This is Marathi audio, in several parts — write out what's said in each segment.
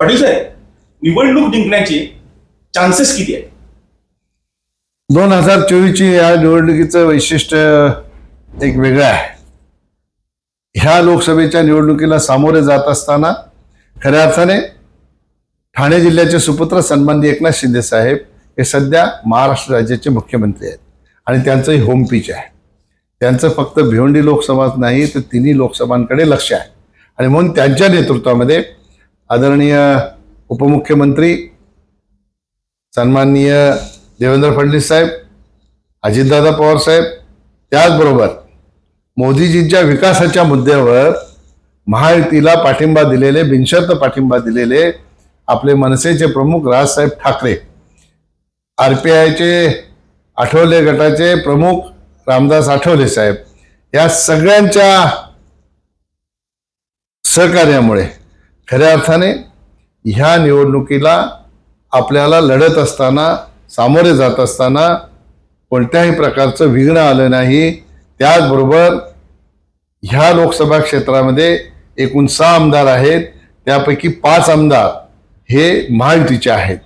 पाटील साहेब निवडणूक जिंकण्याचे चान्सेस किती आहेत? दोन हजार चोवीसची या निवडणुकीचं वैशिष्ट्य एक वेगळं आहे. ह्या लोकसभेच्या निवडणुकीला सामोरे जात असताना खऱ्या अर्थाने ठाणे जिल्ह्याचे सुपुत्र सन्माननीय एकनाथ शिंदे साहेब हे सध्या महाराष्ट्र राज्याचे मुख्यमंत्री आहेत आणि त्यांचंही होम पिच आहे. त्यांचं फक्त भिवंडी लोकसभाच नाही तर तिन्ही लोकसभांकडे लक्ष आहे. आणि म्हणून त्यांच्या नेतृत्वामध्ये आदरणीय उपमुख्यमंत्री सन्माननीय देवेंद्र फडणवीस साहेब अजितदादा पवार साहेब त्याचबरोबर मोदीजींच्या विकासाच्या मुद्द्यावर महायुतीला पाठिंबा दिलेले बिनशर्त पाठिंबा दिलेले आपले मनसेचे प्रमुख राजसाहेब ठाकरे आर पी आयचे आठवले गटाचे प्रमुख रामदास आठवले साहेब या सगळ्यांच्या सहकार्यामुळे खऱ्या अर्थाने ह्या निवडणुकीला आपल्याला लढत असताना सामोरे जात असताना कोणत्याही प्रकारचं विघ्न आलं नाही. त्याचबरोबर ह्या लोकसभा क्षेत्रामध्ये एकूण सहा आमदार आहेत. त्यापैकी पाच आमदार हे महायुतीचे आहेत.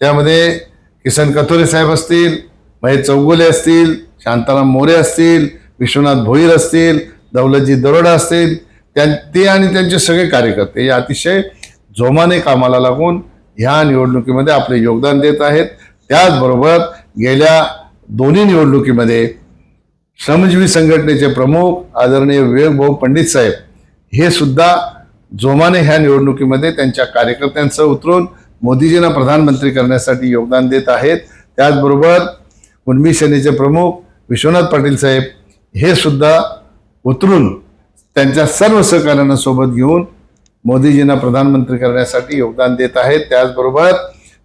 त्यामध्ये किसन कथोरे साहेब असतील महेश चौगुले असतील शांताराम मोरे असतील विश्वनाथ भोईर असतील दौलतजी दरोडा असतील ते आणि त्यांचे सगळे कार्यकर्ते हे अतिशय जोमाने कामाला लागून ह्या निवडणुकीमध्ये आपले योगदान देत आहेत. त्याचबरोबर गेल्या दोन्ही निवडणुकीमध्ये श्रमजीवी संघटनेचे प्रमुख आदरणीय विवेकभाऊ पंडित साहेब हे सुद्धा जोमाने ह्या निवडणुकीमध्ये त्यांच्या कार्यकर्त्यांसह उतरून मोदीजींना प्रधानमंत्री करण्यासाठी योगदान देत आहेत. त्याचबरोबर उन्मी सेनेचे प्रमुख विश्वनाथ पाटील साहेब हे सुद्धा उतरून त्यांच्या सर्व सहकार्यांना सोबत घेऊन मोदीजींना प्रधानमंत्री करण्यासाठी योगदान देत आहेत. त्याचबरोबर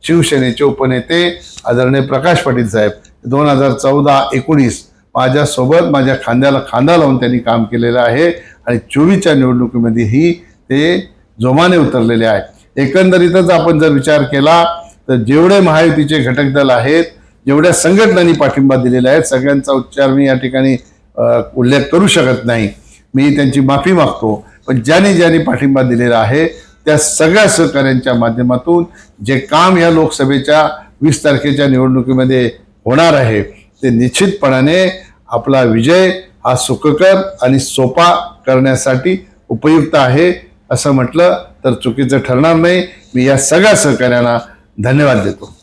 शिवसेनेचे उपनेते आदरणीय प्रकाश पाटील साहेब दोन हजार चौदा एकोणीस माझ्यासोबत माझ्या खांद्याला खांदा लावून त्यांनी काम केलेलं आहे आणि चोवीसच्या निवडणुकीमध्येही ते जोमाने उतरलेले आहे एकंदरीतच आपण जर विचार केला तर जेवढे महायुतीचे घटक दल आहेत जेवढ्या संघटनांनी पाठिंबा दिलेला आहे सगळ्यांचा उच्चार मी या ठिकाणी उल्लेख करू शकत नाही. मी त्यांची माफी मागतो. पण ज्यांनी ज्यांनी पाठिंबा दिलेला आहे त्या सगळ्या सहकार्यांच्या माध्यमातून जे काम या लोकसभेच्या वीस तारखेच्या निवडणुकीमध्ये होणार आहे ते निश्चितपणाने आपला विजय हा सुखकर आणि सोपा करण्यासाठी उपयुक्त आहे असं म्हटलं तर चुकीचं ठरणार नाही. मी या सगळ्या सहकाऱ्यांना धन्यवाद देतो.